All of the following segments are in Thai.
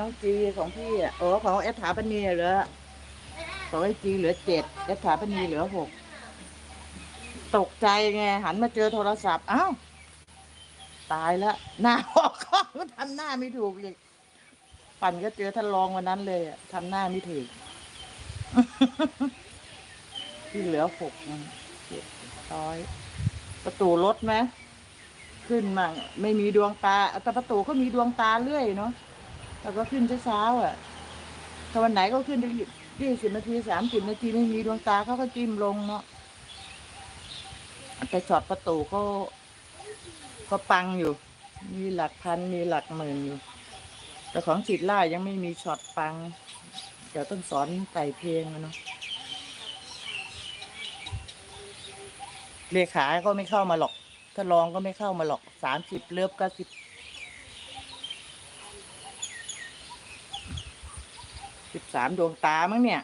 น้องจีของพี่อะโอ้ของเอสถาปนีเหลือของไอจีเหลือเจ็ดเอสถาปนีเหลือหกตกใจไงหันมาเจอโทรศัพท์อ้าวตายแล้วหน้าออกกล้องทำหน้าไม่ถูกอีกปั่นก็เจอท่านรองวันนั้นเลยอะทำหน้าไม่ถูกที่เหลือหกเจ็ดร้อยประตูรถไหมขึ้นมั่งไม่มีดวงตาแต่ประตูก็มีดวงตาเรื่อยเนาะ แล้วก็ขึ้นเช้าๆอะถ้าวันไหนก็ขึ้นได้ยี่สิบนาทีสามสิบนาทีไม่มีดวงตาเขาก็จิ้มลงเนาะแต่ช็อตประตูก็ ก็ปังอยู่ มีหลักพันมีหลักหมื่นอยู่ แต่ของจิตล่ายังไม่มีช็อตปัง เดี๋ยวต้องสอนใส่เพลงอะเนาะเลขาก็ไม่เข้ามาหรอก ถ้ารองก็ไม่เข้ามาหรอกสามสิบเลิฟก็สิบ สิบสามดวงตามั้งเนี่ย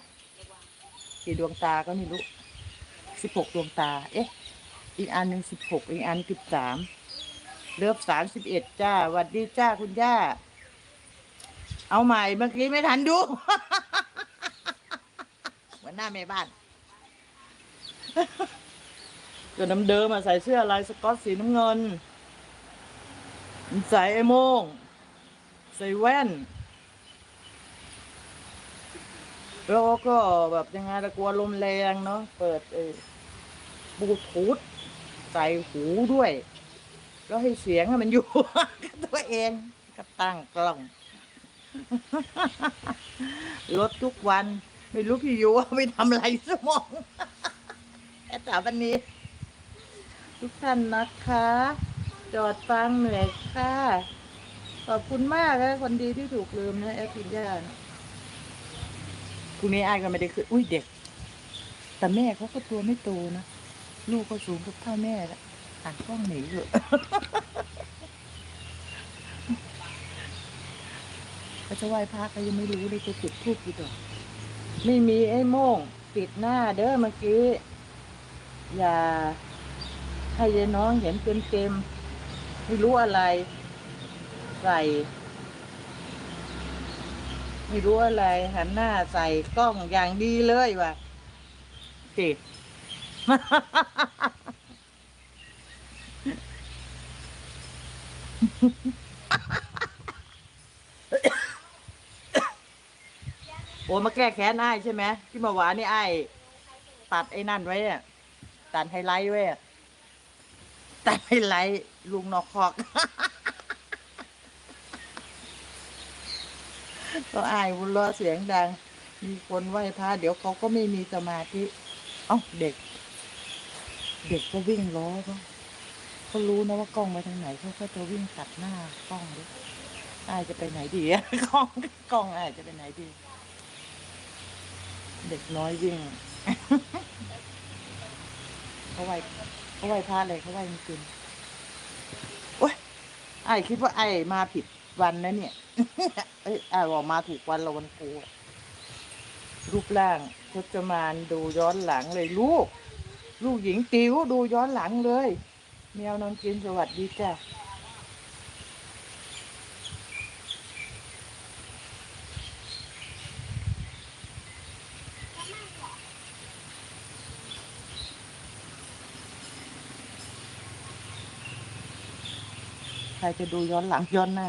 กี่ดวงตาก็ไม่รู้สิบหกดวงตา เอ๊ะ อีกอันหนึ่งสิบหกอีกอันสิบสามเลิฟสามสิบเอ็ดจ้าหวัดดีจ้าคุณย่า เอาใหม่เมื่อกี้ไม่ทันดูเหมือนหน้าแม่บ้านก็น้ำเดิมมาใส่เสื้อลายสกอตสีน้ำเงิน ใส่ไอ้โมง ใส่แว่น แล้วก็แบบยังไงตะกลัวลมแรงเนาะเปิดเออบลูทูธใส่หูด้วย แล้วให้เสียงให้มันอยู่กับตัวเองก็ตั้งกล้องรถทุกวันไม่รู้พี่ยูว่าไปทำอะไรสมองแอดถามวันนี้ ทุกท่านนะคะ จอดฟังเหนื่อยค่ะ ขอบคุณมากนะคนดีที่ถูกลืมนะแอดพิญญา รุ่งนี้อายก็ไม่ได้คืออุ้ยเด็ก แต่แม่เขาก็ตัวไม่โตนะลูกก็สูงกับเท่าแม่แล้วอ่านกล้องหนีเถอะเขาจะไหว้พระก็ยังไม่รู้เลยจะจุดทูบกี่ดอกไม่มีไอ้โม่งปิดหน้าเด้อเมื่อกี้ อย่าให้ยายน้องเห็นเต็มเต็มๆไม่รู้อะไร ใส่ ไม่รู้อะไร หันหน้าใส่กล้องอย่างดีเลยว่ะติโอ้มาแก้แค้นไอ้ใช่ไหมที่เมาหวานนี่ไอ้ตัดไอ้นั่นไว้อะตัดไฮไลท์ไว้อะตัดไฮไลท์ลุงนอกคอก ก็อายวุนล้อเสียงดัง มีคนไหว้พระเดี๋ยวเขาก็ไม่มีสมาธิ เอ้าเด็ก เด็กก็วิ่งล้อเขาเขารู้นะว่ากล้องมาทางไหนเขาก็จะวิ่งตัดหน้ากล้องด้วยอายจะไปไหนดีอะกล้องกล้องอายจะไปไหนดี เด็กน้อยวิ่งเขาไหวเขาไหวพระอะไรเขาไหวจริงๆโอ้ยไอ้คิดว่าไอ้มาผิดวันนะเนี่ย เอ้ยไอ้บอกมาถูกวันละวันกูรูปร่างพจมานดูย้อนหลังเลยลูก ลูกหญิงติวดูย้อนหลังเลยแมวนอนกินสวัสดีจ้ะใครจะดูย้อนหลังย้อนหน้า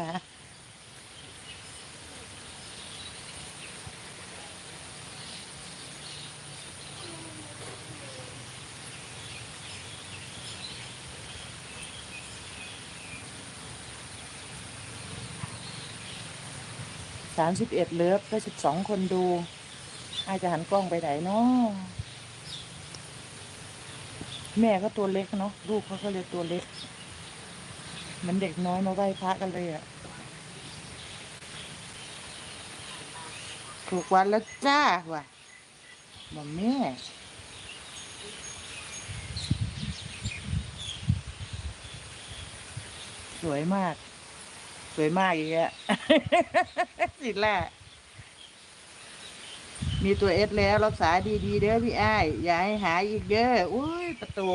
สามสิบเอ็ดเลิฟก็สิบสองคนดูอาจจะหันกล้องไปไหนเนาะแม่ก็ตัวเล็กเนาะลูกเขาก็เลยตัวเล็ก เหมันเด็กน้อยมาไหว้พระกันเลยอะถูกวันแล้วจ้าว่ะบอกแม่สวยมาก สวยมากอย่างเงี้ยสิแหละมีตัวเอสแล้ว รักษาดีๆเด้อพี่อ้าย อย่าให้หายอีกเด้อ อุ้ย ประตู